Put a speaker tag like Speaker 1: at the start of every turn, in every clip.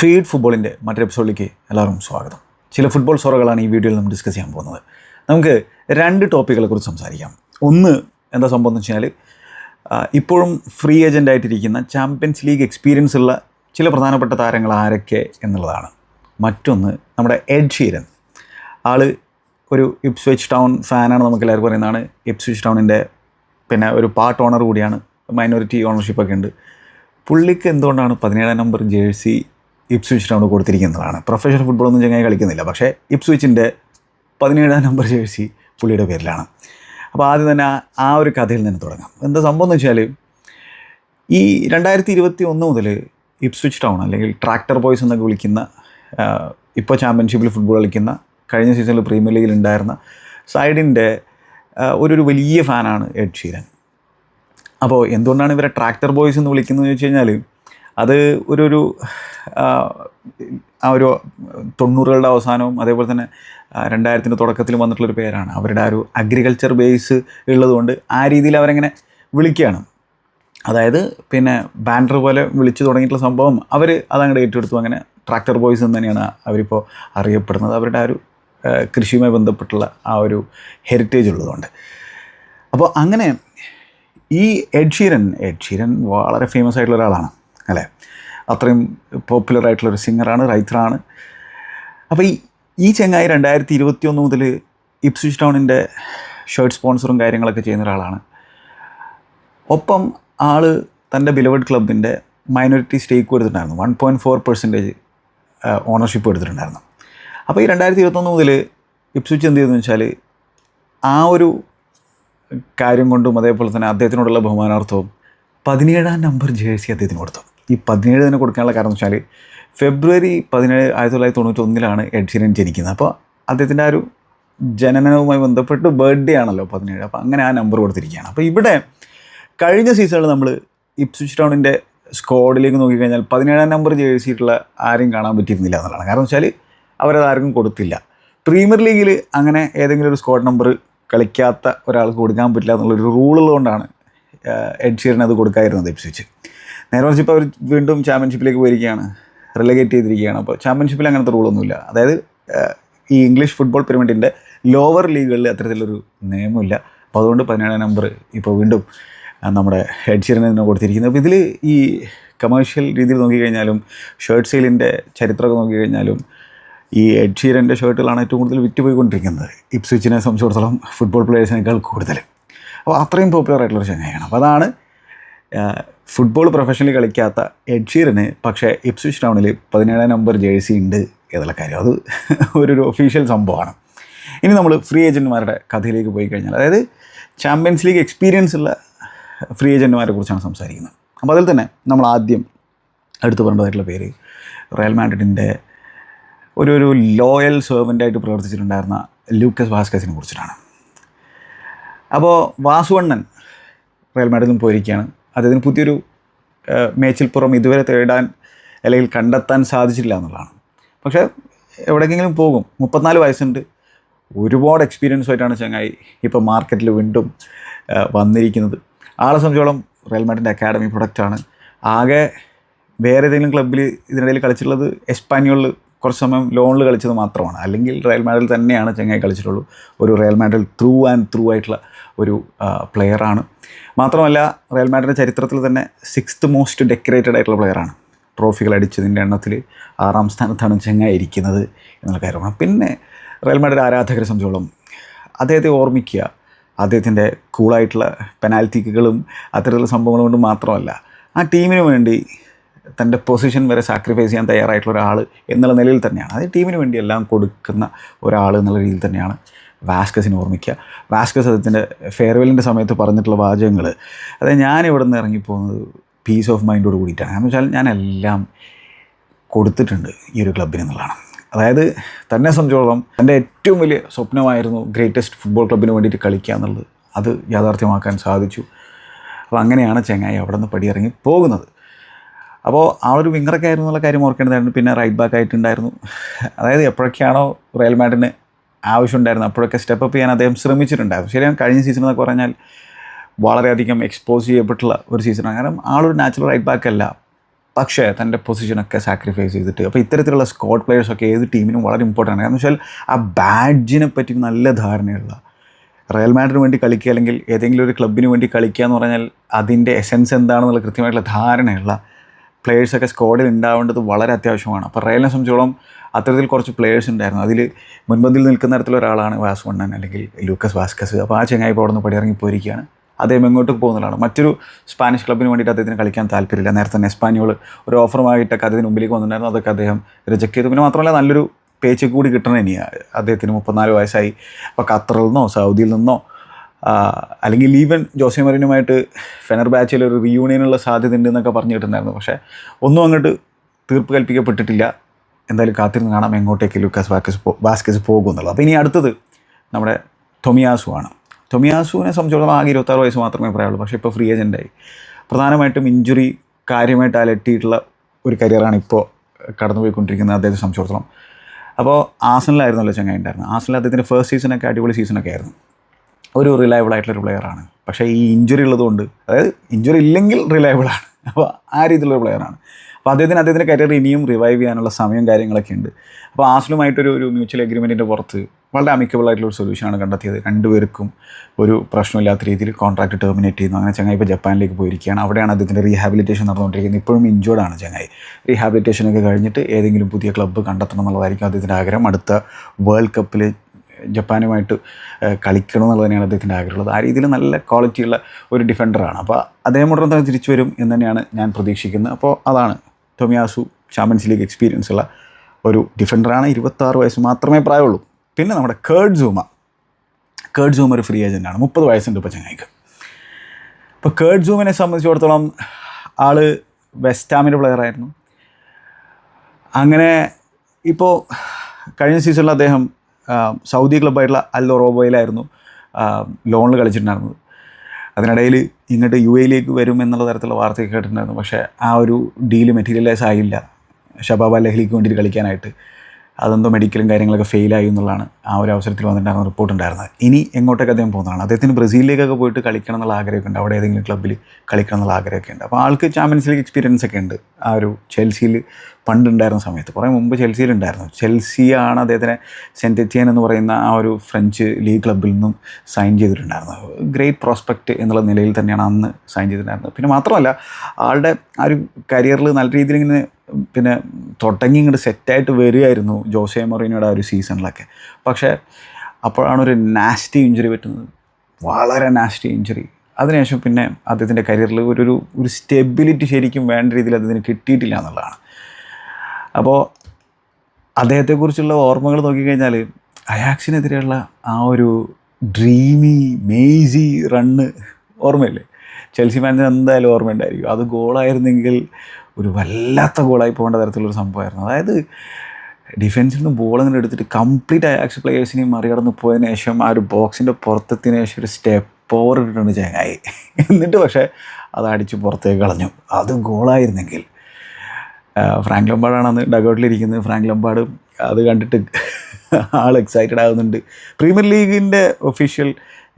Speaker 1: Feed ഫുട്ബോളിന്റെ മറ്റൊരു എപ്പിസോഡിലേക്ക് എല്ലാവരും സ്വാഗതം. ചില ഫുട്ബോൾ സൊറകളാണ് ഈ വീഡിയോയിൽ നമ്മൾ ഡിസ്കസ് ചെയ്യാൻ പോകുന്നത്. നമുക്ക് രണ്ട് ടോപ്പിക്കുകളെ കുറിച്ച് സംസാരിക്കാം. ഒന്ന് എന്താ സംഭവം എന്ന് വെച്ചാൽ ഇപ്പോഴും ഫ്രീ ഏജന്റ് ആയിട്ടിരിക്കുന്ന ചാമ്പ്യൻസ് ലീഗ് എക്സ്പീരിയൻസ് ഉള്ള ചില പ്രധാനപ്പെട്ട താരങ്ങൾ ആരൊക്കെ എന്നുള്ളതാണ്. മറ്റൊന്ന് നമ്മുടെ എഡ് ഷീരൻ ആൾ ഒരു ഇപ്സ്വിച്ച് ടൗൺ ഫാനാണ് നമുക്ക് എല്ലാവർക്കും പറയുന്നതാണ് ഇപ്സ്വിച്ച് ടൗണിന്റെ പിന്നെ ഒരു പാർട്ട് ഓണർ കൂടിയാണ്. മൈനോറിറ്റി ഓണർഷിപ്പൊക്കെ ഉണ്ട്. പുള്ളിക്ക് എന്തുകൊണ്ടാണ് പതിനേഴാം നമ്പർ ജേഴ്സി ഇപ്സ്വിച്ച് ടൗൺ കൊടുത്തിരിക്കുന്നതാണ് പ്രൊഫഷണൽ ഫുട്ബോളൊന്നും ചങ്ങായി കളിക്കുന്നില്ല. പക്ഷേ ഇപ്സ്വിച്ചിന്റെ പതിനേഴാം നമ്പർ ജേഴ്സി പുള്ളിയുടെ പേരിലാണ്. അപ്പോൾ ആദ്യം തന്നെ ആ- ഒരു കഥയിൽ നിന്ന് തുടങ്ങാം. എന്താ സംഭവം എന്ന് വെച്ചാൽ ഈ രണ്ടായിരത്തി ഇരുപത്തി ഒന്ന് മുതൽ ഇപ്സ്വിച്ച് ടൗൺ അല്ലെങ്കിൽ ട്രാക്ടർ ബോയ്സ് എന്നൊക്കെ വിളിക്കുന്ന ഇപ്പോൾ ചാമ്പ്യൻഷിപ്പിൽ ഫുട്ബോൾ കളിക്കുന്ന കഴിഞ്ഞ സീസണിൽ പ്രീമിയർ ലീഗിൽ ഉണ്ടായിരുന്ന സൈഡിന്റെ ഒരു ഒരു വലിയ ഫാനാണ് എഡ് ഷീരൻ അപ്പോൾ എന്തുകൊണ്ടാണ് ഇവരെ ട്രാക്ടർ ബോയ്സ് എന്ന് വിളിക്കുന്നത് ചോദിച്ചു കഴിഞ്ഞാൽ അത് ഒരു ഒരു ആ, ഒരു തൊണ്ണൂറുകളുടെ അവസാനവും അതേപോലെ തന്നെ രണ്ടായിരത്തിന്റെ തുടക്കത്തിൽ വന്നിട്ടുള്ളൊരു പേരാണ്. അവരുടെ ആ ഒരു അഗ്രികൾച്ചർ ബേസ് ഉള്ളതുകൊണ്ട് ആ രീതിയിൽ അവരങ്ങനെ വിളിക്കുകയാണ്. അതായത് പിന്നെ ബാനർ പോലെ വിളിച്ചു തുടങ്ങിയിട്ടുള്ള സംഭവം അവർ അതങ്ങോട്ട് ഏറ്റെടുത്തു. അങ്ങനെ ട്രാക്ടർ ബോയ്സ് എന്ന് തന്നെയാണ് അവരിപ്പോൾ അറിയപ്പെടുന്നത്. അവരുടെ ആ ഒരു കൃഷിയുമായി ബന്ധപ്പെട്ടുള്ള ആ ഒരു ഹെറിറ്റേജ് ഉള്ളതുകൊണ്ട്. അപ്പോൾ അങ്ങനെ ഈ എഡ് ഷീരൻ എഡ് ഷീരൻ വളരെ ഫേമസ് ആയിട്ടുള്ള ഒരാളാണ്. അല്ലേ? അത്രയും പോപ്പുലർ ആയിട്ടുള്ള ഒരു സിംഗറാണ് റൈറ്ററാണ് അപ്പോൾ ഈ ഈ ചെങ്ങായി രണ്ടായിരത്തി ഇരുപത്തി ഒന്ന് മുതൽ ഇപ്സ്വിച്ച് ടൗണിന്റെ ഷർട്ട് സ്പോൺസറും കാര്യങ്ങളൊക്കെ ചെയ്യുന്ന ഒരാളാണ്. ഒപ്പം ആൾ തന്റെ ബിലവഡ് ക്ലബിന്റെ മൈനോറിറ്റി സ്റ്റേക്ക് എടുത്തിട്ടുണ്ടായിരുന്നു. One point four percentage ownership എടുത്തിട്ടുണ്ടായിരുന്നു. അപ്പോൾ ഈ രണ്ടായിരത്തി ഇരുപത്തൊന്ന് മുതൽ ഇപ്സ്വിച്ച് എന്ത് ചെയ്തെന്ന് വെച്ചാൽ ആ ഒരു കാര്യം കൊണ്ടും അതേപോലെ തന്നെ അദ്ദേഹത്തിനോടുള്ള ബഹുമാനാർത്ഥവും പതിനേഴാം നമ്പർ ജേഴ്സി അദ്ദേഹത്തിന് കൊടുത്തു. ഈ പതിനേഴ് തന്നെ കൊടുക്കാനുള്ള കാരണം എന്ന് വെച്ചാൽ ഫെബ്രുവരി പതിനേഴ് ആയിരത്തി തൊള്ളായിരത്തി തൊണ്ണൂറ്റി ഒന്നിലാണ് എഡ് ഷീരൻ ജനിക്കുന്നത്. അപ്പോൾ അദ്ദേഹത്തിന്റെ ആ ഒരു ജനനവുമായി ബന്ധപ്പെട്ട് ബർത്ത്ഡേ ആണല്ലോ പതിനേഴ്. അപ്പോൾ അങ്ങനെ ആ നമ്പർ കൊടുത്തിരിക്കുകയാണ്. അപ്പോൾ ഇവിടെ കഴിഞ്ഞ സീസണിൽ നമ്മൾ ഇപ്സ്വിച്ച് ടൗണിന്റെ സ്ക്വാഡിലേക്ക് നോക്കിക്കഴിഞ്ഞാൽ പതിനേഴാം നമ്പർ ജേഴ്സിയിട്ടുള്ള ആരെയും കാണാൻ പറ്റിയിരുന്നില്ല എന്നുള്ളതാണ്. കാരണം വെച്ചാൽ അവരത് ആർക്കും കൊടുത്തില്ല. പ്രീമിയർ ലീഗിൽ അങ്ങനെ ഏതെങ്കിലും ഒരു സ്ക്വാഡ് നമ്പർ കളിക്കാത്ത ഒരാൾക്ക് കൊടുക്കാൻ പറ്റില്ല എന്നുള്ളൊരു റൂളുള്ളതുകൊണ്ടാണ് എഡ് ഷീറിന് അത് കൊടുക്കാതിരുന്നത് ഇപ്സ്വിച്ച് നേരെ മറിച്ച് ഇപ്പോൾ അവർ വീണ്ടും ചാമ്പ്യൻഷിപ്പിലേക്ക് പോയിരിക്കുകയാണ്. റിലഗേറ്റ് ചെയ്തിരിക്കുകയാണ്. അപ്പോൾ ചാമ്പ്യൻഷിപ്പിൽ അങ്ങനത്തെ റൂളൊന്നുമില്ല അതായത് ഈ ഇംഗ്ലീഷ് ഫുട്ബോൾ പിരമിഡിന്റെ ലോവർ ലീഗുകളിൽ അത്തരത്തിലൊരു നിയമമില്ല. അപ്പോൾ അതുകൊണ്ട് പതിനേഴാം നമ്പർ ഇപ്പോൾ വീണ്ടും നമ്മുടെ ഹെഡ് ഷീറിന് കൊടുത്തിരിക്കുന്നത് അപ്പോൾ ഇതിൽ ഈ കമേഴ്ഷ്യൽ രീതിയിൽ നോക്കിക്കഴിഞ്ഞാലും ഷർട്ട് സെയിലിന്റെ ചരിത്രമൊക്കെ നോക്കിക്കഴിഞ്ഞാലും ഈ എഡ് ഷീരന്റെ ഷർട്ടുകളാണ് ഏറ്റവും കൂടുതൽ വിറ്റുപോയിക്കൊണ്ടിരിക്കുന്നത്. ഇപ്സ്വിച്ചിനെ സംബന്ധിച്ചിടത്തോളം ഫുട്ബോൾ പ്ലേയേഴ്സിനേക്കാൾ കൂടുതൽ. അപ്പോൾ അത്രയും പോപ്പുലർ ആയിട്ടുള്ളൊരു ചങ്ങായാണ് അപ്പോൾ അതാണ് ഫുട്ബോൾ പ്രൊഫഷണലി കളിക്കാത്ത എഡ്ഷീറിന് പക്ഷേ ഇപ്സ്വിച്ച് ടൗണിൽ പതിനേഴാം നമ്പർ ജേഴ്സി ഉണ്ട് എന്നുള്ള കാര്യം. അത് ഒരു ഒഫീഷ്യൽ സംഭവമാണ്. ഇനി നമ്മൾ ഫ്രീ ഏജന്റുമാരുടെ കഥയിലേക്ക് പോയി കഴിഞ്ഞാൽ അതായത് ചാമ്പ്യൻസ് ലീഗ് എക്സ്പീരിയൻസ് ഉള്ള ഫ്രീ ഏജന്റുമാരെ കുറിച്ചാണ് സംസാരിക്കുന്നത്. അപ്പോൾ അതിൽ തന്നെ നമ്മൾ ആദ്യം എടുത്തു പറയേണ്ടതായിട്ടുള്ള പേര് റയൽ മാഡ്രിഡിന്റെ ഒരു ഒരു ലോയൽ സെർവന്റായിട്ട് പ്രവർത്തിച്ചിട്ടുണ്ടായിരുന്ന ലൂക്കസ് ഭാസ്കസിനെ കുറിച്ചിട്ടാണ്. അപ്പോൾ വാസുവണ്ണൻ റയൽ മാഡ്രിഡിൽ പോയിരിക്കുകയാണ്. അദ്ദേഹത്തിന് പുതിയൊരു മേച്ചിൽപ്പുറം ഇതുവരെ തേടാൻ അല്ലെങ്കിൽ കണ്ടെത്താൻ സാധിച്ചിട്ടില്ല എന്നുള്ളതാണ്. പക്ഷേ എവിടെയെങ്കിലും പോകും. മുപ്പത്തിനാല് വയസ്സുണ്ട്. ഒരുപാട് എക്സ്പീരിയൻസ് ആയിട്ടാണ് ചങ്ങായി ഇപ്പോൾ മാർക്കറ്റിൽ വീണ്ടും വന്നിരിക്കുന്നത്. ആളെ സംബന്ധിച്ചോളം റയൽ അക്കാഡമി പ്രൊഡക്റ്റാണ് ആകെ വേറെ ഏതെങ്കിലും ക്ലബ്ബിൽ ഇതിനിടയിൽ കളിച്ചിട്ടുള്ളത് എസ്പാനിയോളിൽ കുറച്ച് സമയം ലോണിൽ കളിച്ചത് മാത്രമാണ്. അല്ലെങ്കിൽ റയൽ മാഡ്രിൽ തന്നെയാണ് ചെങ്ങായി കളിച്ചിട്ടുള്ളൂ. ഒരു Real Madrid through and through ആയിട്ടുള്ള ഒരു പ്ലെയറാണ് മാത്രമല്ല റയൽ മാഡ്രിന്റെ ചരിത്രത്തിൽ തന്നെ സിക്സ്ത് മോസ്റ്റ് ഡെക്കറേറ്റഡ് ആയിട്ടുള്ള പ്ലെയറാണ് ട്രോഫികൾ അടിച്ചതിന്റെ എണ്ണത്തിൽ ആറാം സ്ഥാനത്താണ് ചെങ്ങായി ഇരിക്കുന്നത് എന്നുള്ള കാര്യമാണ്. പിന്നെ റയൽ മാഡ്രിഡ് ആരാധകരെ സംബന്ധിച്ചോളം അദ്ദേഹത്തെ ഓർമ്മിക്കുക. അദ്ദേഹത്തിന്റെ കൂളായിട്ടുള്ള പെനാൽറ്റിക്കുകളും അത്തരത്തിലുള്ള സംഭവങ്ങൾ കൊണ്ട് മാത്രമല്ല ആ ടീമിന് വേണ്ടി തന്റെ പൊസിഷൻ വരെ സാക്രിഫൈസ് ചെയ്യാൻ തയ്യാറായിട്ടുള്ള ഒരാൾ എന്നുള്ള നിലയിൽ തന്നെയാണ്. അത് ടീമിന് വേണ്ടി എല്ലാം കൊടുക്കുന്ന ഒരാൾ എന്നുള്ള രീതിയിൽ തന്നെയാണ് വാസ്കസിനെ ഓർമ്മിക്കുക. വാസ്കസ് അദ്ദേഹത്തിന്റെ ഫെയർവെല്ലിന്റെ സമയത്ത് പറഞ്ഞിട്ടുള്ള വാചകങ്ങൾ. അതായത് ഞാൻ ഇവിടെ നിന്ന് ഇറങ്ങിപ്പോകുന്നത് പീസ് ഓഫ് മൈൻഡോട് കൂടിയിട്ടാണ്. എന്ന് വെച്ചാൽ ഞാൻ എല്ലാം കൊടുത്തിട്ടുണ്ട് ഈ ഒരു ക്ലബിന് എന്നുള്ളതാണ്. അതായത് തന്നെ സംബന്ധിച്ചോളം എന്റെ ഏറ്റവും വലിയ സ്വപ്നമായിരുന്നു ഗ്രേറ്റസ്റ്റ് ഫുട്ബോൾ ക്ലബിന് വേണ്ടിയിട്ട് കളിക്കുക എന്നുള്ളത്. അത് യാഥാർത്ഥ്യമാക്കാൻ സാധിച്ചു. അപ്പോൾ അങ്ങനെയാണ് ചെങ്ങായി അവിടെ നിന്ന് പടിയിറങ്ങി പോകുന്നത്. അപ്പോൾ ആ ഒരു വിങ്ങറൊക്കെ ആയിരുന്നു എന്നുള്ള കാര്യം ഓർക്കേണ്ടതായിരുന്നു. പിന്നെ റൈറ്റ് ബാക്ക് ആയിട്ടുണ്ടായിരുന്നു. അതായത് എപ്പോഴൊക്കെയാണോ റയൽ മാഡിന് ആവശ്യമുണ്ടായിരുന്നു. അപ്പോഴൊക്കെ സ്റ്റെപ്പ് അപ്പ് ചെയ്യാൻ അദ്ദേഹം ശ്രമിച്ചിട്ടുണ്ടായിരുന്നു. ശരിയാണ് കഴിഞ്ഞ സീസൺ എന്നൊക്കെ പറഞ്ഞാൽ വളരെയധികം എക്സ്പോസ് ചെയ്യപ്പെട്ടുള്ള ഒരു സീസണാണ് കാരണം ആളൊരു നാച്ചുറൽ റൈറ്റ് ബാക്ക് അല്ല. പക്ഷേ തന്റെ പൊസിഷനൊക്കെ സാക്രിഫൈസ് ചെയ്തിട്ട് അപ്പോൾ ഇത്തരത്തിലുള്ള സ്കോഡ് പ്ലെയേഴ്സൊക്കെ ഏത് ടീമിനും വളരെ ഇമ്പോർട്ടന്റ് ആണ്. കാരണം വെച്ചാൽ ആ ബാഡ്ജിനെ പറ്റി നല്ല ധാരണയുള്ള റയൽ മാഡ്രിന് വേണ്ടി കളിക്കുക അല്ലെങ്കിൽ ഏതെങ്കിലും ഒരു ക്ലബിന് വേണ്ടി കളിക്കുക എന്ന് പറഞ്ഞാൽ അതിന്റെ എസെൻസ് എന്താണെന്നുള്ള കൃത്യമായിട്ടുള്ള ധാരണയുള്ള പ്ലേയേഴ്സൊക്കെ സ്ക്വാഡിൽ ഉണ്ടാവേണ്ടത് വളരെ അത്യാവശ്യമാണ്. അപ്പോൾ റയലിനെ സംബന്ധിച്ചോളം അത്തരത്തിൽ കുറച്ച് പ്ലേയേഴ്സ് ഉണ്ടായിരുന്നു. അതിൽ മുൻപന്തിൽ നിൽക്കുന്ന തരത്തിലൊരാളാണ് വാസ് വണ്ണൻ അല്ലെങ്കിൽ ലൂക്കസ് വാസ്കസ്. അപ്പോൾ ആ ചെങ്ങായി ഇപ്പോൾ അവിടെ നിന്ന് പടിയിറങ്ങി പോയിരിക്കുകയാണ്. അദ്ദേഹം എങ്ങോട്ട് പോകുന്നതാണ് മറ്റൊരു സ്പാനിഷ് ക്ലബിന് വേണ്ടിയിട്ട് അദ്ദേഹത്തിന് കളിക്കാൻ താല്പര്യമില്ല. നേരത്തെ തന്നെ എസ്പാനിയോൾ ഒരു ഓഫറുമായിട്ടൊക്കെ അതിന് മുമ്പിലേക്ക് വന്നിട്ടുണ്ടായിരുന്നു. അതൊക്കെ അദ്ദേഹം റിജക്ട് ചെയ്തു. പിന്നെ മാത്രമല്ല നല്ലൊരു പേച്ച് കൂടി കിട്ടണം ഇനിയാണ് അദ്ദേഹത്തിന് മുപ്പത്തിനാല് വയസ്സായി. അപ്പോൾ ഖത്തറിൽ നിന്നോ സൗദിയിൽ നിന്നോ അല്ലെങ്കിൽ ലീവൻ ജോസെ മറിനുമായിട്ട് ഫെനർ ബാച്ചിൽ ഒരു റീയൂണിയനുള്ള സാധ്യത ഉണ്ടെന്നൊക്കെ പറഞ്ഞു കിട്ടുന്നായിരുന്നു പക്ഷേ ഒന്നും അങ്ങോട്ട് തീർപ്പ് കൽപ്പിക്കപ്പെട്ടിട്ടില്ല. എന്തായാലും കാത്തിരുന്ന് കാണാം എങ്ങോട്ടേക്ക് ലൂക്കാസ് വാക്കസ് പോ ബാസ്കസ് പോകും എന്നുള്ളത് അപ്പോൾ ഇനി അടുത്തത് നമ്മുടെ തൊമിയാസു ആണ്. തൊമിയാസുവിനെ സംബന്ധിച്ചിടത്തോളം ആകെ ഇരുപത്താറ് വയസ്സ് മാത്രമേ പറയാനുള്ളൂ. പക്ഷേ ഇപ്പോൾ ഫ്രീ ഏജന്റായി പ്രധാനമായിട്ടും ഇഞ്ചുറി കാര്യമായിട്ട് അലട്ടിയിട്ടുള്ള ഒരു കരിയറാണ് ഇപ്പോൾ കടന്നുപോയിക്കൊണ്ടിരിക്കുന്നത് അദ്ദേഹത്തെ സംബന്ധിച്ചിടത്തോളം. അപ്പോൾ ആസനിലായിരുന്നല്ലോ ചങ്ങായി ഉണ്ടായിരുന്നത് ആസനിൽ അദ്ദേഹത്തിന്റെ ഫസ്റ്റ് സീസണൊക്കെ അടിപൊളി സീസണൊക്കെ ആയിരുന്നു. ഒരു റിലയബിൾ ആയിട്ടുള്ളൊരു പ്ലെയറാണ് പക്ഷേ ഈ ഇഞ്ചുറി ഉള്ളതുകൊണ്ട് അതായത് ഇഞ്ചുറി ഇല്ലെങ്കിൽ റിലയബിൾ ആണ്. അപ്പോൾ ആ രീതിയിലുള്ള പ്ലെയറാണ് അപ്പോൾ അദ്ദേഹത്തിന് അദ്ദേഹത്തിന്റെ കരിയർ ഇനിയും റിവൈവ് ചെയ്യാനുള്ള സമയം കാര്യങ്ങളൊക്കെ ഉണ്ട്. അപ്പോൾ ആസ്ലുമായിട്ടൊരു ഒരു മ്യൂച്വൽ അഗ്രിമെന്റിന്റെ പുറത്ത് വളരെ അമിക്കബിൾ ആയിട്ടുള്ള ഒരു സൊല്യൂഷനാണ് കണ്ടെത്തിയത്. രണ്ടുപേർക്കും ഒരു പ്രശ്നമില്ലാത്ത രീതിയിൽ കോൺട്രാക്ട് ടെർമിനേറ്റ് ചെയ്യുന്നു. അങ്ങനെ ചങ്ങായി ഇപ്പോൾ ജപ്പാനിലേക്ക് പോയിരിക്കുകയാണ്. അവിടെയാണ് അദ്ദേഹത്തിന്റെ റീഹാബിലിറ്റേഷൻ നടന്നുകൊണ്ടിരിക്കുന്നത്. ഇപ്പോഴും ഇഞ്ചോർഡ് ആണ് ചങ്ങായി. റീഹാബിലിറ്റേഷനൊക്കെ കഴിഞ്ഞിട്ട് ഏതെങ്കിലും പുതിയ ക്ലബ്ബ് കണ്ടെത്തണം എന്നുള്ളതായിരിക്കും അദ്ദേഹത്തിന്റെ ആഗ്രഹം. അടുത്ത വേൾഡ് കപ്പിൽ ജപ്പാനുമായിട്ട് കളിക്കണം എന്നുള്ളത് തന്നെയാണ് അദ്ദേഹത്തിന്റെ ആഗ്രഹമുള്ളത്. ആ രീതിയിൽ നല്ല ക്വാളിറ്റിയുള്ള ഒരു ഡിഫൻഡറാണ്. അപ്പോൾ അദ്ദേഹം ഉടനെ തന്നെ തിരിച്ചു വരും എന്ന് തന്നെയാണ് ഞാൻ പ്രതീക്ഷിക്കുന്നത്. അപ്പോൾ അതാണ് ടൊമിയാസു ചാമ്പ്യൻസ് ലീഗ് എക്സ്പീരിയൻസ് ഉള്ള ഒരു ഡിഫൻഡറാണ്. ഇരുപത്താറ് വയസ്സ് മാത്രമേ പ്രായമുള്ളൂ. പിന്നെ നമ്മുടെ കേർഡ് സൂമ. കേർഡ് സൂമ ഒരു ഫ്രീ ഏജന്റാണ് മുപ്പത് വയസ്സുണ്ട് ഇപ്പോൾ ചങ്ങായിക്ക്. ഇപ്പോൾ കേർഡ് സൂമിനെ സംബന്ധിച്ചിടത്തോളം ആൾ വെസ്റ്റാമിന്റെ പ്ലെയറായിരുന്നു അങ്ങനെ ഇപ്പോൾ കഴിഞ്ഞ സീസണിൽ അദ്ദേഹം സൗദി ക്ലബ്ബായിട്ടുള്ള അൽ റോബോയിലായിരുന്നു ലോണിൽ കളിച്ചിട്ടുണ്ടായിരുന്നത്. അതിനിടയിൽ ഇങ്ങോട്ട് യു എയിലേക്ക് വരും എന്നുള്ള തരത്തിലുള്ള വാർത്തയൊക്കെ കേട്ടിട്ടുണ്ടായിരുന്നു. പക്ഷേ ആ ഒരു ഡീൽ മെറ്റീരിയലൈസ് ആയില്ല. ഷബാബ് ലഹ്ലിക്ക് വേണ്ടിയിട്ട് കളിക്കാനായിട്ട്. അതെന്തോ മെഡിക്കലും കാര്യങ്ങളൊക്കെ ഫെയിലായി എന്നുള്ളതാണ് ആ ഒരു അവസരത്തിൽ വന്നിട്ടുണ്ടായിരുന്ന റിപ്പോർട്ട് ഉണ്ടായിരുന്നത്. ഇനി എങ്ങോട്ടൊക്കെ അദ്ദേഹം പോകുന്നതാണ്? അദ്ദേഹത്തിന് ബ്രസീലിലേക്കൊക്കെ പോയിട്ട് കളിക്കണം എന്നുള്ള ആഗ്രഹമൊക്കെ ഉണ്ട്. അവിടെ ഏതെങ്കിലും ക്ലബ്ബിൽ കളിക്കണം എന്നുള്ള ആഗ്രഹമൊക്കെ ഉണ്ട്. അപ്പോൾ ആൾക്ക് ചാമ്പ്യൻസ് ലീഗ് എക്സ്പീരിയൻസ് ഒക്കെ ഉണ്ട്. ആ ഒരു ചെൽസിയിൽ പണ്ടുണ്ടായിരുന്ന സമയത്ത്. കുറേ മുമ്പ് ചെൽസിയിലുണ്ടായിരുന്നു. ചെൽസിയാണ് അദ്ദേഹത്തിനെ സെന്റ് എറ്റിയൻ എന്ന് പറയുന്ന ആ ഒരു ഫ്രഞ്ച് ലീഗ് ക്ലബിൽ നിന്നും സൈൻ ചെയ്തിട്ടുണ്ടായിരുന്നത്. ഗ്രേറ്റ് പ്രോസ്പെക്റ്റ് എന്നുള്ള നിലയിൽ തന്നെയാണ് അന്ന് സൈൻ ചെയ്തിട്ടുണ്ടായിരുന്നത്. പിന്നെ മാത്രമല്ല ആളുടെ ആ ഒരു കരിയറിൽ നല്ല രീതിയിൽ ഇങ്ങനെ പിന്നെ തുടങ്ങി ഇങ്ങോട്ട് സെറ്റായിട്ട് വരികയായിരുന്നു ജോസെ മൊറീനയുടെ ആ ഒരു സീസണിലൊക്കെ. പക്ഷേ അപ്പോഴാണ് ഒരു നാസ്റ്റി ഇഞ്ചുറി പറ്റുന്നത്. വളരെ നാസ്റ്റി ഇഞ്ചുറി അതിനുശേഷം പിന്നെ അദ്ദേഹത്തിന്റെ കരിയറിൽ ഒരു ഒരു സ്റ്റെബിലിറ്റി ശരിക്കും വേണ്ട രീതിയിൽ അദ്ദേഹത്തിന് കിട്ടിയിട്ടില്ല എന്നുള്ളതാണ്. അപ്പോൾ അദ്ദേഹത്തെക്കുറിച്ചുള്ള ഓർമ്മകൾ നോക്കിക്കഴിഞ്ഞാൽ അയാക്സിനെതിരെയുള്ള ആ ഒരു ഡ്രീമി മേസി റണ്ണ് ഓർമ്മയില്ലേ? ചെൽസി ഫാൻസിന് എന്തായാലും ഓർമ്മയുണ്ടായിരിക്കും. അത് ഗോളായിരുന്നെങ്കിൽ ഒരു വല്ലാത്ത ഗോളായി പോകേണ്ട തരത്തിലുള്ളൊരു സംഭവമായിരുന്നു. അതായത് ഡിഫൻസിൽ നിന്ന് ബോൾ അങ്ങനെ എടുത്തിട്ട് കംപ്ലീറ്റ് അയാക്സ് പ്ലേയേഴ്സിനെയും മറികടന്ന് പോയതിനു ശേഷം ആ ഒരു ബോക്സിന്റെ പുറത്തെത്തിന് ശേഷം ഒരു സ്റ്റെപ്പ് ഓവർ ഇട്ടിട്ടുണ്ട് ചങ്ങായി. എന്നിട്ട് പക്ഷേ അത് അടിച്ച് പുറത്തേക്ക് കളഞ്ഞു. അത് ഗോളായിരുന്നെങ്കിൽ ഫ്രാങ്ക് ലംബാർഡാണ് ഡഗൗട്ടിലിരിക്കുന്നത്. ഫ്രാങ്ക് ലംബാർഡ് അത് കണ്ടിട്ട് ആൾ എക്സൈറ്റഡ് ആകുന്നുണ്ട് പ്രീമിയർ ലീഗിന്റെ ഒഫീഷ്യൽ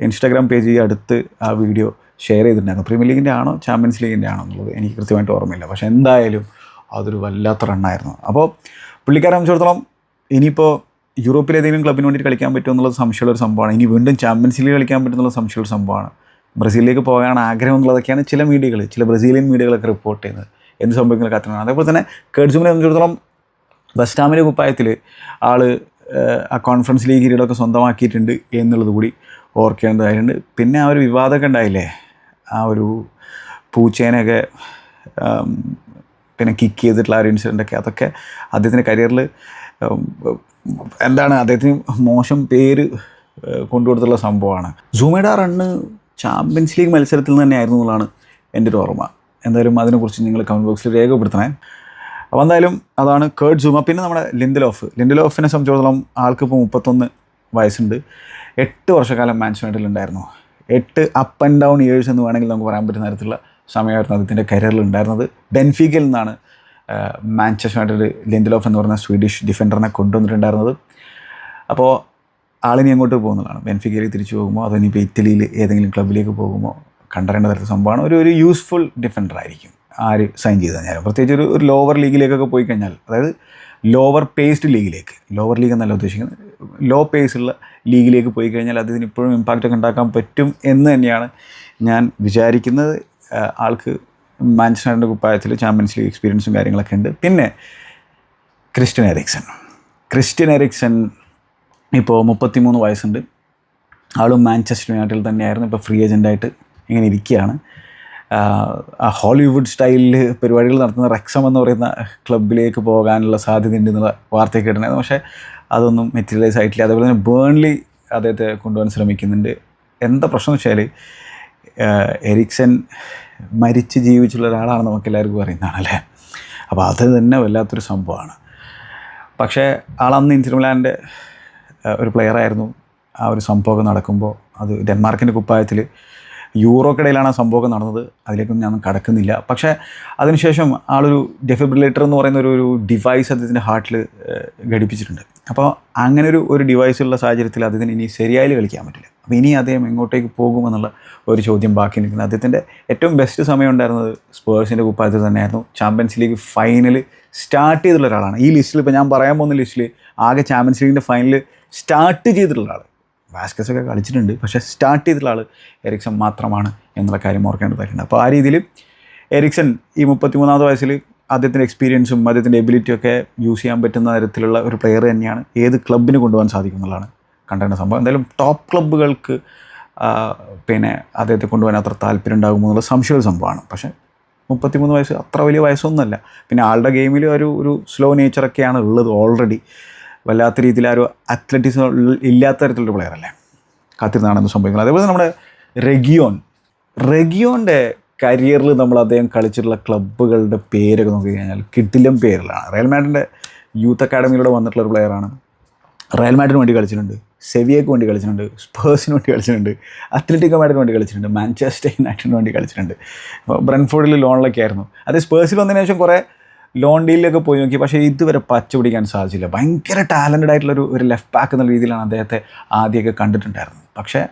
Speaker 1: ഇൻസ്റ്റാഗ്രാം പേജ് ഈ അടുത്ത് ആ വീഡിയോ ഷെയർ ചെയ്തിട്ടുണ്ടായിരുന്നു. പ്രീമിയർ ലീഗിന്റെ ആണോ ചാമ്പ്യൻസ് ലീഗിന്റെ ആണോ എന്നുള്ളത് എനിക്ക് കൃത്യമായിട്ട് ഓർമ്മയില്ല. പക്ഷേ എന്തായാലും അതൊരു വല്ലാത്ത റണ്ണായിരുന്നു അപ്പോൾ പുള്ളിക്കാരെ സംബന്ധിച്ചിടത്തോളം ഇനിയിപ്പോൾ യൂറോപ്പിലെ ഏതെങ്കിലും ക്ലബിന് വേണ്ടിയിട്ട് കളിക്കാൻ പറ്റുമോ എന്നുള്ളത് സംശയമുള്ള ഒരു സംഭവമാണ്. ഇനി വീണ്ടും ചാമ്പ്യൻസ് ലീഗ് കളിക്കാൻ പറ്റുന്നുള്ള സംശയമുള്ള സംഭവമാണ്. ബ്രസീലിലേക്ക് പോകാൻ ആഗ്രഹം എന്നുള്ളതൊക്കെയാണ് ചില മീഡിയകൾ ചില ബ്രസീലിയൻ മീഡിയകളൊക്കെ റിപ്പോർട്ട് ചെയ്യുന്നത്. എന്ത് സംഭവിക്കുന്ന കാത്തിനാണ് അതേപോലെ തന്നെ കേഡ്സുമിനെ സംബന്ധിച്ചിടത്തോളം വെസ്റ്റാമിന്റെ കുപ്പായത്തിൽ ആൾ ആ കോൺഫറൻസ് ലീഗ് കിരീടമൊക്കെ സ്വന്തമാക്കിയിട്ടുണ്ട് എന്നുള്ളത് കൂടി ഓർക്കേണ്ടതായിട്ടുണ്ട് പിന്നെ ആ ഒരു വിവാദമൊക്കെ ഉണ്ടായില്ലേ? ആ ഒരു പൂച്ചേനെയൊക്കെ പിന്നെ കിക്ക് ചെയ്തിട്ടുള്ള ആ ഒരു ഇൻസിഡന്റൊക്കെ അതൊക്കെ അദ്ദേഹത്തിന്റെ കരിയറിൽ എന്താണ് അദ്ദേഹത്തിന് മോശം പേര് കൊണ്ടുകൊടുത്തുള്ള സംഭവമാണ്. സൂമയുടെ റണ്ണ് ചാമ്പ്യൻസ് ലീഗ് മത്സരത്തിൽ നിന്ന് തന്നെയായിരുന്നു എന്നുള്ളതാണ് എന്റെ ഒരു ഓർമ്മ. എന്തായാലും അതിനെക്കുറിച്ച് നിങ്ങൾ കമന്റ് ബോക്സിൽ രേഖപ്പെടുത്തണേ. അപ്പോൾ എന്തായാലും അതാണ് കേർഡ് ജൂമ പിന്നെ നമ്മുടെ ലിൻഡലോഫ് ലിൻഡലോഫിനെ സംബന്ധിച്ചിടത്തോളം ആൾക്കിപ്പോൾ മുപ്പത്തൊന്ന് വയസ്സുണ്ട്. എട്ട് വർഷക്കാലം മാൻസ് യുണൈറ്റഡിൽ ഉണ്ടായിരുന്നു. എട്ട് അപ്പ് ആൻഡ് ഡൗൺ ഇയേഴ്സ് എന്ന് വേണമെങ്കിൽ നമുക്ക് പറയാൻ പറ്റുന്ന തരത്തിലുള്ള സമയമായിരുന്നു അദ്ദേഹത്തിന്റെ കരിയറിൽ ഉണ്ടായിരുന്നത്. ബെൻഫീക്കയിൽ നിന്നാണ് മാഞ്ചസ്റ്റർ യുണൈറ്റഡ് ലിൻഡലോഫ് എന്ന് പറയുന്ന സ്വീഡിഷ് ഡിഫൻഡറിനെ കൊണ്ടുവന്നിട്ടുണ്ടായിരുന്നത്. അപ്പോൾ ആളിനി അങ്ങോട്ട് പോകുന്നതാണ്? ബെൻഫിക്കയിലേക്ക് തിരിച്ചു പോകുമോ? അതോ ഇനിയിപ്പോൾ ഇറ്റലിയിൽ ഏതെങ്കിലും ക്ലബിലേക്ക് പോകുമോ? കണ്ടറിയേണ്ട തരത്തിൽ സംഭവമാണ്. ഒരു ഒരു യൂസ്ഫുൾ ഡിഫൻഡർ ആയിരിക്കും. ആര് സൈൻ ചെയ്ത് കഴിഞ്ഞാലും. പ്രത്യേകിച്ച് ഒരു ഒരു ലോവർ ലീഗിലേക്കൊക്കെ പോയി കഴിഞ്ഞാൽ അതായത് ലോവർ പേസ്ഡ് ലീഗിലേക്ക് ലോവർ ലീഗ് എന്നല്ല ഉദ്ദേശിക്കുന്നത്. ലോ പേസുള്ള ലീഗിലേക്ക് പോയി കഴിഞ്ഞാൽ അതിന് ഇപ്പോഴും ഇമ്പാക്റ്റ് ഒക്കെ ഉണ്ടാക്കാൻ പറ്റും എന്ന് തന്നെയാണ് ഞാൻ വിചാരിക്കുന്നത്. ആൾക്ക് മാഞ്ചസ്റ്ററിന്റെ കുപ്പായത്തിൽ ചാമ്പ്യൻസ് ലീഗ് എക്സ്പീരിയൻസും കാര്യങ്ങളൊക്കെ ഉണ്ട്. പിന്നെ ക്രിസ്ത്യൻ എറിക്സൺ. ക്രിസ്ത്യൻ എറിക്സൺ ഇപ്പോൾ മുപ്പത്തിമൂന്ന് വയസ്സുണ്ട്. ആളും മാഞ്ചസ്റ്റർ യുണൈറ്റഡിൽ തന്നെയായിരുന്നു. ഇപ്പോൾ ഫ്രീ ഏജന്റായിട്ട് ഇങ്ങനെ ഇരിക്കുകയാണ്. ആ ഹോളിവുഡ് സ്റ്റൈലിൽ പരിപാടികൾ നടത്തുന്ന റെക്സം എന്ന് പറയുന്ന ക്ലബിലേക്ക് പോകാനുള്ള സാധ്യതയുണ്ട് എന്നുള്ള വാർത്ത ഇടുന്നത് പക്ഷേ അതൊന്നും മെറ്റീരിയലൈസ് ആയിട്ടില്ല. അതേപോലെ തന്നെ ബേൺലി അദ്ദേഹത്തെ കൊണ്ടുപോകാൻ ശ്രമിക്കുന്നുണ്ട്. എന്താ പ്രശ്നം വെച്ചാൽ എരിക്സൺ മരിച്ച് ജീവിച്ചുള്ള ഒരാളാണ് നമുക്ക് എല്ലാവർക്കും അറിയുന്നതാണ് അല്ലേ അപ്പോൾ അത് തന്നെ വല്ലാത്തൊരു സംഭവമാണ്. പക്ഷേ ആളന്ന് ഇൻസിർമിലാന്റെ മിലാന്റെ ഒരു പ്ലെയറായിരുന്നു ആ ഒരു സംഭവമൊക്കെ നടക്കുമ്പോൾ അത് ഡെൻമാർക്കിന്റെ കുപ്പായത്തിൽ യൂറോക്കിടയിലാണ് ആ സംഭവമൊക്കെ നടന്നത്. അതിലേക്കൊന്നും ഞാൻ കടക്കുന്നില്ല. പക്ഷേ അതിനുശേഷം ആളൊരു ഡെഫിബ്രിലേറ്റർ എന്ന് പറയുന്ന ഒരു ഡിവൈസ് അദ്ദേഹത്തിന്റെ ഹാർട്ടിൽ ഘടിപ്പിച്ചിട്ടുണ്ട്. അപ്പോൾ അങ്ങനെ ഒരു ഒരു ഡിവൈസ് ഉള്ള സാഹചര്യത്തിൽ അദ്ദേഹത്തിന് ഇനി ശരിയായി കളിക്കാൻ പറ്റില്ല. അപ്പോൾ ഇനി അദ്ദേഹം എങ്ങോട്ടേക്ക് പോകുമെന്നുള്ള ഒരു ചോദ്യം ബാക്കി നിൽക്കുന്നത് അദ്ദേഹത്തിന്റെ ഏറ്റവും ബെസ്റ്റ് സമയം ഉണ്ടായിരുന്നത് സ്പേഴ്സിന്റെ കുപ്പായത്തിൽ തന്നെയായിരുന്നു. ചാമ്പ്യൻസ് ലീഗ് ഫൈനൽ സ്റ്റാർട്ട് ചെയ്തിട്ടുള്ള ഒരാളാണ്. ഈ ലിസ്റ്റിൽ ഇപ്പോൾ ഞാൻ പറയാൻ പോകുന്ന ലിസ്റ്റിൽ ആകെ ചാമ്പ്യൻസ് ലീഗിന്റെ ഫൈനൽ സ്റ്റാർട്ട് ചെയ്തിട്ടുള്ള ആൾ വാസ്കസ് ഒക്കെ കളിച്ചിട്ടുണ്ട്. പക്ഷേ സ്റ്റാർട്ട് ചെയ്തിട്ടുള്ള ആൾ എറിക്സൺ മാത്രമാണ് എന്നുള്ള കാര്യം ഓർക്കേണ്ടതായിട്ടുണ്ട് അപ്പോൾ ആ രീതിയിൽ എറിക്സൺ ഈ മുപ്പത്തിമൂന്നാമത് വയസ്സിൽ അദ്ദേഹത്തിന്റെ എക്സ്പീരിയൻസും അദ്ദേഹത്തിന്റെ എബിലിറ്റിയും ഒക്കെ യൂസ് ചെയ്യാൻ പറ്റുന്ന തരത്തിലുള്ള ഒരു പ്ലെയർ തന്നെയാണ് ഏത് ക്ലബിന് കൊണ്ടുപോകാൻ സാധിക്കും എന്നുള്ളതാണ് കണ്ടേണ്ട സംഭവം. എന്തായാലും ടോപ്പ് ക്ലബ്ബുകൾക്ക് പിന്നെ അദ്ദേഹത്തെ കൊണ്ടുപോകാൻ അത്ര താല്പര്യം ഉണ്ടാകുമോ എന്നുള്ള സംശയമൊരു സംഭവമാണ്. പക്ഷേ മുപ്പത്തിമൂന്ന് വയസ്സ് അത്ര വലിയ വയസ്സൊന്നുമല്ല. പിന്നെ ആളുടെ ഗെയിമിൽ ഒരു ഒരു സ്ലോ നേച്ചറൊക്കെയാണ് ഉള്ളത് ഓൾറെഡി വല്ലാത്ത രീതിയിൽ ആ ഒരു അത്ലറ്റിസം ഇല്ലാത്ത തരത്തിലുള്ള പ്ലെയർ അല്ലേ? കാത്തിരുന്നാണെന്ന് സംഭവിക്കുന്നത് അതേപോലെ നമ്മുടെ റെഗിയോൺ. റെഗിയോന്റെ കരിയറിൽ നമ്മൾ അദ്ദേഹം കളിച്ചിട്ടുള്ള ക്ലബ്ബുകളുടെ പേരൊക്കെ നോക്കി കഴിഞ്ഞാൽ കിട്ടിലും പേരിലാണ്. റയൽ മാഡിന്റെ യൂത്ത് അക്കാഡമിയിലൂടെ വന്നിട്ടുള്ള ഒരു പ്ലെയറാണ് റയൽ മാഡിന് വേണ്ടി കളിച്ചിട്ടുണ്ട്. സെവിയക്ക് വേണ്ടി കളിച്ചിട്ടുണ്ട്. സ്പേഴ്സിന് വേണ്ടി കളിച്ചിട്ടുണ്ട്. അത്ലറ്റിക്കോ മാഡിന് വേണ്ടി കളിച്ചിട്ടുണ്ട്. മാഞ്ചസ്റ്റർ യുണൈറ്റഡിന് വേണ്ടി കളിച്ചിട്ടുണ്ട്. ബ്രൻഫോർഡിൽ ലോണിലൊക്കെ ആയിരുന്നു. അത് സ്പേഴ്സിൽ വന്നതിന് ശേഷം കുറേ ലോൺ ഡീലിലൊക്കെ പോയി നോക്കി. പക്ഷേ ഇതുവരെ പച്ച പിടിക്കാൻ സാധിച്ചില്ല. ഭയങ്കര ടാലന്റഡ് ആയിട്ടുള്ള ഒരു ലെഫ്റ്റ് ബാക്ക് എന്നുള്ള രീതിയിലാണ് അദ്ദേഹത്തെ ആദ്യമൊക്കെ കണ്ടിട്ടുണ്ടായിരുന്നത്. പക്ഷേ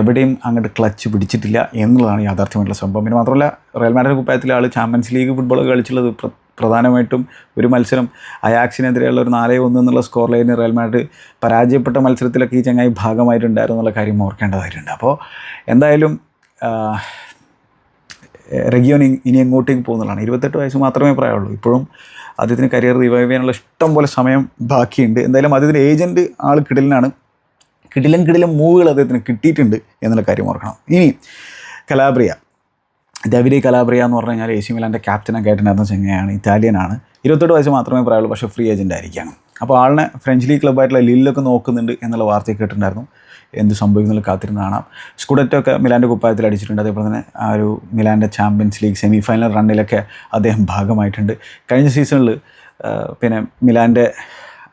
Speaker 1: എവിടെയും അങ്ങോട്ട് ക്ലച്ച് പിടിച്ചിട്ടില്ല എന്നുള്ളതാണ് യാഥാർത്ഥ്യമായിട്ടുള്ള സംഭവം. പിന്നെ മാത്രമല്ല റയൽ മാഡ്രിഡ് കുപ്പായത്തിലെ ആൾ ചാമ്പ്യൻസ് ലീഗ് ഫുട്ബോൾ കളിച്ചുള്ളത് പ്രധാനമായിട്ടും ഒരു മത്സരം. അയാക്സിനെതിരെയുള്ള ഒരു നാലേ ഒന്ന് എന്നുള്ള സ്കോർ ലൈനിൽ റയൽ മാഡ്രിഡ് പരാജയപ്പെട്ട മത്സരത്തിലൊക്കെ ഈ ചങ്ങായി ഭാഗമായിട്ടുണ്ടായിരുന്നു എന്നുള്ള കാര്യം ഓർക്കേണ്ടതായിട്ടുണ്ട്. അപ്പോൾ എന്തായാലും റെഗിയോൻ ഇനി എങ്ങോട്ടേക്ക് പോകുന്നതാണ് ഇരുപത്തെട്ട് വയസ്സ് മാത്രമേ പ്രായമുള്ളൂ. ഇപ്പോഴും അദ്ദേഹത്തിന് കരിയർ റിവൈവ് ചെയ്യാനുള്ള ഇഷ്ടം പോലെ സമയം ബാക്കിയുണ്ട്. എന്തായാലും അദ്ദേഹത്തിന്റെ ഏജന്റ് ആൾ കിടലിനാണ്. കിടിലം കിടിലം മൂവുകൾ അദ്ദേഹത്തിന് കിട്ടിയിട്ടുണ്ട് എന്നുള്ള കാര്യം ഓർക്കണം. ഇനി കലാബ്രിയ ഡെവിഡി കലാബ്രിയ എന്ന് പറഞ്ഞു കഴിഞ്ഞാൽ എ സി മിലാന്റെ ക്യാപ്റ്റനൊക്കെ ആയിട്ടുണ്ടായിരുന്ന ചെങ്ങയാണ് ഇറ്റാലിയനാണ്. ഇരുപത്തെട്ട് വയസ്സ് മാത്രമേ പ്രായമുള്ളൂ പക്ഷേ ഫ്രീ ഏജന്റ് ആയിരിക്കുകയാണ്. അപ്പോൾ ആളിനെ ഫ്രഞ്ച് ലീഗ് ക്ലബ്ബായിട്ടുള്ള ലില്ലൊക്കെ നോക്കുന്നുണ്ട് എന്നുള്ള വാർത്ത കേട്ടിട്ടുണ്ടായിരുന്നു. എന്ത് സംഭവിക്കുന്നുള്ള കാത്തിരുന്ന് കാണാം. സ്കുഡറ്റൊക്കെ മിലാന്റെ കുപ്പായത്തിൽ അടിച്ചിട്ടുണ്ട്. അതേപോലെ തന്നെ ആ ഒരു മിലാന്റെ ചാമ്പ്യൻസ് ലീഗ് സെമി ഫൈനൽ റണ്ണിലൊക്കെ അദ്ദേഹം ഭാഗമായിട്ടുണ്ട്. കഴിഞ്ഞ സീസണിൽ പിന്നെ മിലാന്റെ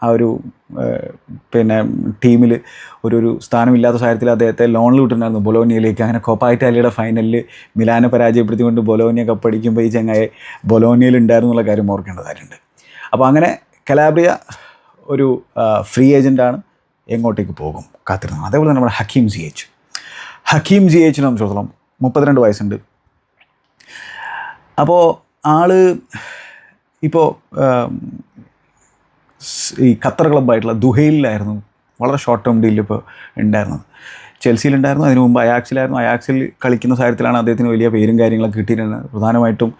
Speaker 1: ആ ഒരു പിന്നെ ടീമിൽ ഒരു ഒരു സ്ഥാനമില്ലാത്ത സാഹചര്യത്തിൽ അദ്ദേഹത്തെ ലോണിൽ വിട്ടിട്ടുണ്ടായിരുന്നു. ബൊലോനിയയിലേക്ക്. അങ്ങനെ കോപ്പ ഇറ്റാലിയുടെ ഫൈനലിൽ മിലാനെ പരാജയപ്പെടുത്തിക്കൊണ്ട് ബൊലോനിയ കപ്പടിക്കുമ്പോൾ ഈ ചങ്ങായി ബൊലോനിയയിൽ ഉണ്ടായിരുന്നു എന്നുള്ള കാര്യം ഓർക്കേണ്ടതായിട്ടുണ്ട്. അപ്പോൾ അങ്ങനെ കലാബ്രിയ ഒരു ഫ്രീ ഏജന്റാണ് എങ്ങോട്ടേക്ക് പോകും കാത്തിരുന്നു അതേപോലെ തന്നെ നമ്മുടെ Hakim C H. Hakim C എച്ചിനെ സംബന്ധിച്ചിടത്തോളം മുപ്പത്തിരണ്ട് വയസ്സുണ്ട്. അപ്പോൾ ആൾ ഇപ്പോൾ ഈ ഖത്തർ ക്ലബ്ബായിട്ടുള്ള ദുഹയിലായിരുന്നു. വളരെ ഷോർട്ട് ടേം ഡീലിൽ ഇപ്പോൾ ഉണ്ടായിരുന്നത്. ചെൽസിയിലുണ്ടായിരുന്നു അതിന് മുമ്പ് അയാക്സിലായിരുന്നു. അയാക്സിൽ കളിക്കുന്ന സാഹചര്യത്തിലാണ് അദ്ദേഹത്തിന് വലിയ പേരും കാര്യങ്ങളൊക്കെ കിട്ടിയിരുന്നത്. പ്രധാനമായിട്ടും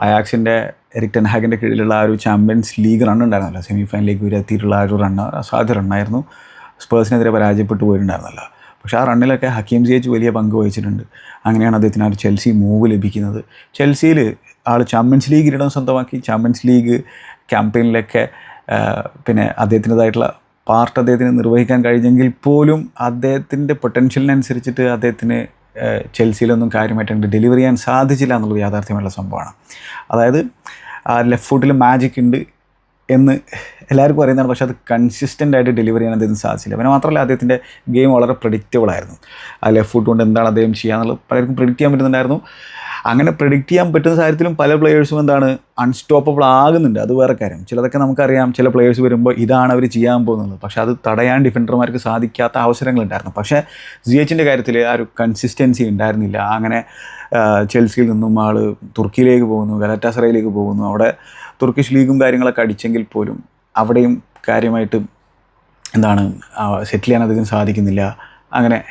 Speaker 1: അയാക്സിന്റെ എറിക് ടെൻഹാഗിന്റെ കീഴിലുള്ള ആ ഒരു ചാമ്പ്യൻസ് ലീഗ് റൺ ഉണ്ടായിരുന്നല്ലോ. സെമി ഫൈനലിലേക്ക് വരെ എത്തിയിട്ടുള്ള ആ ഒരു റണ്ണ് അസാധ്യ റണ്ണായിരുന്നു സ്പേഴ്സിനെതിരെ പരാജയപ്പെട്ടു പോയിട്ടുണ്ടായിരുന്നല്ലോ. പക്ഷേ ആ റണ്ണിലൊക്കെ ഹക്കീം സി എച്ച് വലിയ പങ്ക് വഹിച്ചിട്ടുണ്ട്. അങ്ങനെയാണ് അദ്ദേഹത്തിന് ആ ഒരു ചെൽസി മൂവ് ലഭിക്കുന്നത്. ചെൽസിയിൽ ആൾ ചാമ്പ്യൻസ് ലീഗ് ഇടം സ്വന്തമാക്കി ചാമ്പ്യൻസ് ലീഗ് ക്യാമ്പയിനിലൊക്കെ പിന്നെ അദ്ദേഹത്തിന്റെതായിട്ടുള്ള പാർട്ട് അദ്ദേഹത്തിന് നിർവഹിക്കാൻ കഴിഞ്ഞെങ്കിൽ പോലും അദ്ദേഹത്തിന്റെ പൊട്ടൻഷ്യലിനനുസരിച്ചിട്ട് അദ്ദേഹത്തിന് ചെൽസിയിലൊന്നും കാര്യമായിട്ട് ഡെലിവറി ചെയ്യാൻ സാധിച്ചില്ല എന്നുള്ളത് യാഥാർത്ഥ്യമുള്ള സംഭവമാണ്. അതായത് ആ ലെഫ്റ്റ് ഫുട്ടിൽ മാജിക് ഉണ്ട് എന്ന് എല്ലാവർക്കും അറിയുന്നതാണ്. പക്ഷേ അത് കൺസിസ്റ്റന്റ് ആയിട്ട് ഡെലിവറി ചെയ്യാൻ അദ്ദേഹത്തിന് സാധിച്ചില്ല. പിന്നെ മാത്രമല്ല അദ്ദേഹത്തിന്റെ ഗെയിം വളരെ പ്രഡിക്റ്റബിൾ ആയിരുന്നു. ആ ലെഫ്റ്റ് ഫുട്ട് കൊണ്ട് എന്താണ് അദ്ദേഹം ചെയ്യാന്നുള്ളത് പലർക്കും പ്രിഡിക്റ്റ് ചെയ്യാൻ പറ്റുന്നുണ്ടായിരുന്നു. അങ്ങനെ പ്രിഡിക്റ്റ് ചെയ്യാൻ പറ്റുന്ന സാഹചര്യത്തിലും പല പ്ലെയേഴ്സും എന്താണ് അൺസ്റ്റോപ്പബിൾ ആകുന്നുണ്ട്. അത് വേറെ കാര്യം. ചിലതൊക്കെ നമുക്കറിയാം ചില പ്ലെയേഴ്സ് വരുമ്പോൾ ഇതാണ് അവർ ചെയ്യാൻ പോകുന്നത്. പക്ഷേ അത് തടയാൻ ഡിഫൻഡർമാർക്ക് സാധിക്കാത്ത അവസരങ്ങളുണ്ടായിരുന്നു. പക്ഷേ സി എച്ചിന്റെ കാര്യത്തിൽ ആ ഒരു കൺസിസ്റ്റൻസി ഉണ്ടായിരുന്നില്ല. അങ്ങനെ ചെൽസിയിൽ നിന്നും ആൾ തുർക്കിയിലേക്ക് പോകുന്നു ഗലറ്റാസറയിലേക്ക് പോകുന്നു. അവിടെ തുർക്കിഷ് ലീഗും കാര്യങ്ങളൊക്കെ അടിച്ചെങ്കിൽ പോലും അവിടെയും കാര്യമായിട്ട് എന്താണ് സെറ്റിൽ ചെയ്യാൻ അധികം സാധിക്കുന്നില്ല. അങ്ങനെ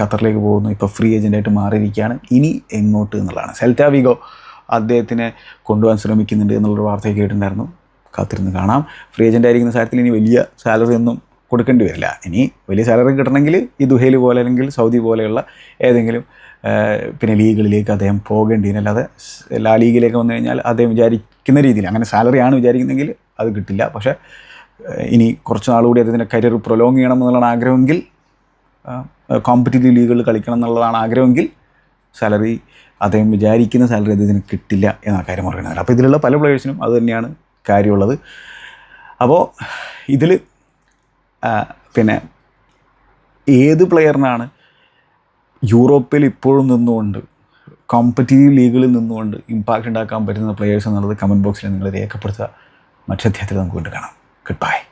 Speaker 1: ഖത്തറിലേക്ക് പോകുന്നു. ഇപ്പോൾ ഫ്രീ ഏജന്റായിട്ട് മാറിയിരിക്കുകയാണ്. ഇനി എങ്ങോട്ട് എന്നുള്ളതാണ്. സെൽറ്റാ വിഗോ അദ്ദേഹത്തിനെ കൊണ്ടുപോകാൻ ശ്രമിക്കുന്നുണ്ട് എന്നുള്ളൊരു വാർത്ത കേട്ടിട്ടുണ്ടായിരുന്നു. കാത്തിരുന്ന് കാണാം. ഫ്രീ ഏജന്റ് ആയിരിക്കുന്ന സാരത്തിൽ ഇനി വലിയ സാലറി ഒന്നും കൊടുക്കേണ്ടി വരില്ല. ഇനി വലിയ സാലറി കിട്ടണമെങ്കിൽ ഈ ദുഹേലി പോലെ അല്ലെങ്കിൽ സൗദി പോലെയുള്ള ഏതെങ്കിലും പിന്നെ ലീഗുകളിലേക്ക് അദ്ദേഹം പോകേണ്ടി വരും. അല്ലാതെ സ് ലാ ലീഗിലേക്ക് വന്നു കഴിഞ്ഞാൽ അദ്ദേഹം വിചാരിക്കുന്ന രീതിയിൽ അങ്ങനെ സാലറി ആണ് വിചാരിക്കുന്നതെങ്കിൽ അത് കിട്ടില്ല. പക്ഷേ ഇനി കുറച്ച് നാളുകൂടി അദ്ദേഹത്തിന്റെ കരിയർ പ്രൊലോങ് ചെയ്യണം എന്നുള്ളതാണ് ആഗ്രഹമെങ്കിൽ കോമ്പറ്റീറ്റീവ് ലീഗുകളിൽ കളിക്കണം എന്നുള്ളതാണ് ആഗ്രഹമെങ്കിൽ സാലറി അദ്ദേഹം വിചാരിക്കുന്ന സാലറി അദ്ദേഹത്തിന് കിട്ടില്ല എന്ന കാര്യം പറയുന്നത്. അപ്പോൾ ഇതിലുള്ള പല പ്ലേയേഴ്സിനും അത് തന്നെയാണ് കാര്യമുള്ളത്. അപ്പോൾ ഇതിൽ പിന്നെ ഏത് പ്ലെയറിനാണ് യൂറോപ്പിൽ ഇപ്പോഴും നിന്നുകൊണ്ട് കോമ്പറ്റീറ്റീവ് ലീഗുകളിൽ നിന്നുകൊണ്ട് ഇമ്പാക്റ്റ് ഉണ്ടാക്കാൻ പറ്റുന്ന പ്ലെയേഴ്സ് എന്നുള്ളത് കമന്റ് ബോക്സിൽ നിങ്ങൾ രേഖപ്പെടുത്തുക. മറ്റു അധ്യായത്തിൽ നമുക്ക് വീണ്ടും കാണാം. Good bye